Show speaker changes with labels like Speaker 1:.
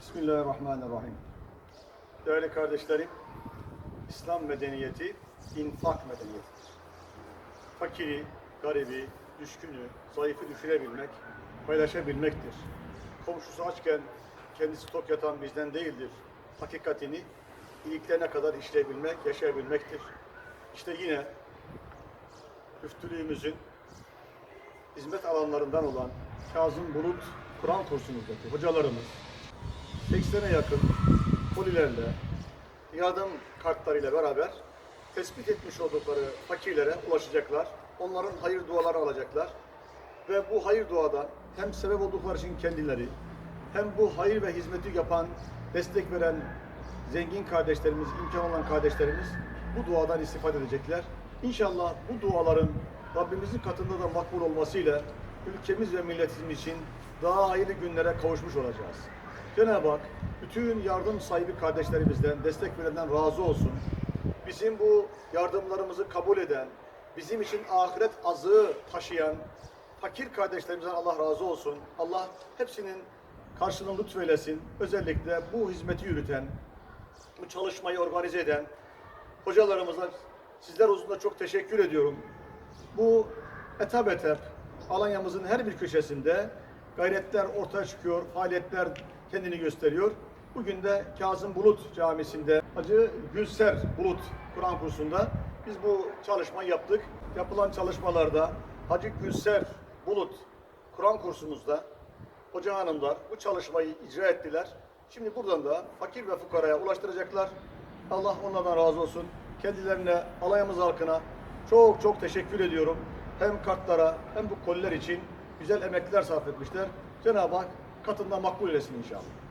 Speaker 1: Bismillahirrahmanirrahim. Değerli kardeşlerim, İslam medeniyeti infak medeniyetidir. Fakiri, garibi, düşkünü, zayıfı düşürebilmek, paylaşabilmektir. Komşusu açken kendisi tok yatan bizden değildir. Hakikatini iliklerine kadar işleyebilmek, yaşayabilmektir. İşte yine müftülüğümüzün hizmet alanlarından olan Kazım Bulut Kur'an kursumuzdaki hocalarımız 80'e yakın kolilerle, yardım kartlarıyla beraber tespit etmiş oldukları fakirlere ulaşacaklar. Onların hayır duaları alacaklar. Ve bu hayır duadan hem sebep oldukları için kendileri, hem bu hayır ve hizmeti yapan, destek veren zengin kardeşlerimiz, imkan olan kardeşlerimiz bu duadan istifade edecekler. İnşallah bu duaların Rabbimizin katında da makbul olmasıyla ülkemiz ve milletimiz için daha hayırlı günlere kavuşmuş olacağız. Cenab-ı Hak bütün yardım sahibi kardeşlerimizden, destek verenden razı olsun. Bizim bu yardımlarımızı kabul eden, bizim için ahiret azığı taşıyan fakir kardeşlerimizden Allah razı olsun. Allah hepsinin karşılığını lütfeylesin. Özellikle bu hizmeti yürüten, bu çalışmayı organize eden hocalarımıza sizler huzurunda çok teşekkür ediyorum. Bu etap etap Alanya'mızın her bir köşesinde gayretler ortaya çıkıyor, faaliyetler kendini gösteriyor. Bugün de Kazım Bulut Camisi'nde Hacı Gülser Bulut Kur'an kursunda biz bu çalışmayı yaptık. Yapılan çalışmalarda Hacı Gülser Bulut Kur'an kursumuzda hoca hanımlar bu çalışmayı icra ettiler. Şimdi buradan da fakir ve fukaraya ulaştıracaklar. Allah onlardan razı olsun. Kendilerine, alayımız halkına çok çok teşekkür ediyorum. Hem kartlara hem bu koliler için güzel emekler sarf etmişler. Cenab-ı Hak katında makbul eylesin inşallah.